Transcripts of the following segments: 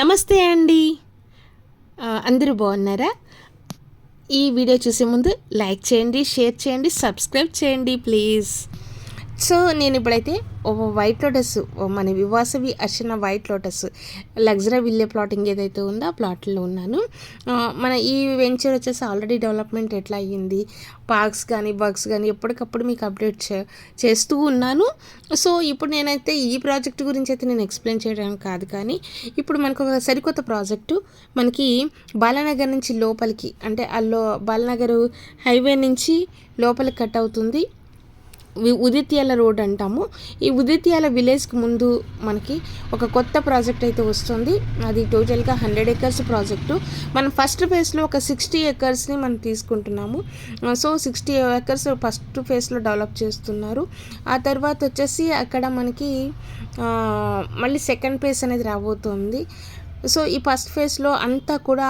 నమస్తే అండి. అందరూ బాగున్నారా? ఈ వీడియో చూసే ముందు లైక్ చేయండి షేర్ చేయండి సబ్స్క్రైబ్ చేయండి ప్లీజ్. సో నేను ఇప్పుడైతే ఓ వైట్ లోటస్ మన వివాసవి Archana white lotus luxury villa plotting ఏదైతే ఉందో ఆ ప్లాట్లో ఉన్నాను. మన ఈ వెంచర్ వచ్చేసి ఆల్రెడీ డెవలప్మెంట్ ఎట్లా అయ్యింది పార్క్స్ కానీ బగ్స్ కానీ ఎప్పటికప్పుడు మీకు అప్డేట్ చే చేస్తూ ఉన్నాను. సో ఇప్పుడు నేనైతే ఈ ప్రాజెక్ట్ గురించి అయితే నేను ఎక్స్ప్లెయిన్ చేయడానికి కాదు కానీ ఇప్పుడు మనకు ఒక సరికొత్త ప్రాజెక్టు మనకి బాలానగర్ నుంచి లోపలికి అంటే ఆ లో బాలనగర్ హైవే నుంచి లోపలికి కట్ అవుతుంది. ఉదిత్యాల రోడ్ అంటాము. ఈ ఉదిత్యాల విలేజ్కి ముందు మనకి ఒక కొత్త ప్రాజెక్ట్ అయితే వస్తుంది. అది టోటల్గా హండ్రెడ్ ఎకర్స్ ప్రాజెక్టు. మనం ఫస్ట్ ఫేజ్లో ఒక సిక్స్టీ ఎకర్స్ని మనం తీసుకుంటున్నాము. సో సిక్స్టీ ఎకర్స్ ఫస్ట్ ఫేజ్లో డెవలప్ చేస్తున్నారు. ఆ తర్వాత వచ్చేసి అక్కడ మనకి మళ్ళీ సెకండ్ ఫేజ్ అనేది రాబోతుంది. సో ఈ ఫస్ట్ ఫేజ్లో అంతా కూడా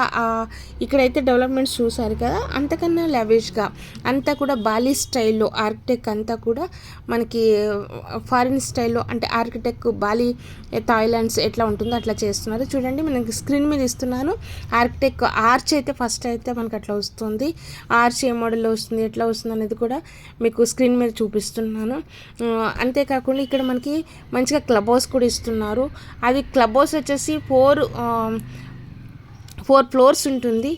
ఇక్కడైతే డెవలప్మెంట్స్ చూసారు కదా అంతకన్నా లావిష్గా అంతా కూడా బాలీ స్టైల్లో ఆర్కిటెక్ అంతా కూడా మనకి ఫారిన్ స్టైల్లో అంటే ఆర్కిటెక్ బాలీ థాయిలాండ్స్ ఎట్లా ఉంటుందో అట్లా చేస్తున్నారు. చూడండి మనకి స్క్రీన్ మీద ఇస్తున్నాను. ఆర్కిటెక్ ఆర్చ్ అయితే ఫస్ట్ అయితే మనకి అట్లా వస్తుంది. ఆర్చ్ ఏ మోడల్లో వస్తుంది ఎట్లా వస్తుంది అనేది కూడా మీకు స్క్రీన్ మీద చూపిస్తున్నాను. అంతేకాకుండా ఇక్కడ మనకి మంచిగా క్లబ్ హౌస్ కూడా ఇస్తున్నారు. అది క్లబ్ హౌస్ వచ్చేసి ఫోర్ ఫోర్ ఫ్లోర్స్ ఉంటుంది.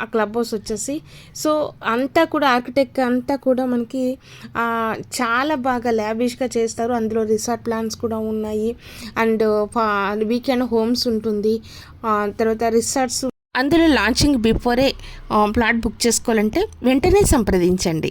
ఆ క్లబ్ హౌస్ వచ్చేసి. సో అంతా కూడా ఆర్కిటెక్ట్ అంతా కూడా మనకి చాలా బాగా ల్యాబిష్గా చేస్తారు. అందులో రిసార్ట్ ప్లాన్స్ కూడా ఉన్నాయి. అండ్ వీకెండ్ హోమ్స్ ఉంటుంది. తర్వాత రిసార్ట్స్ అందులో లాంచింగ్ బిఫోరే ప్లాట్ బుక్ చేసుకోవాలంటే వెంటనే సంప్రదించండి.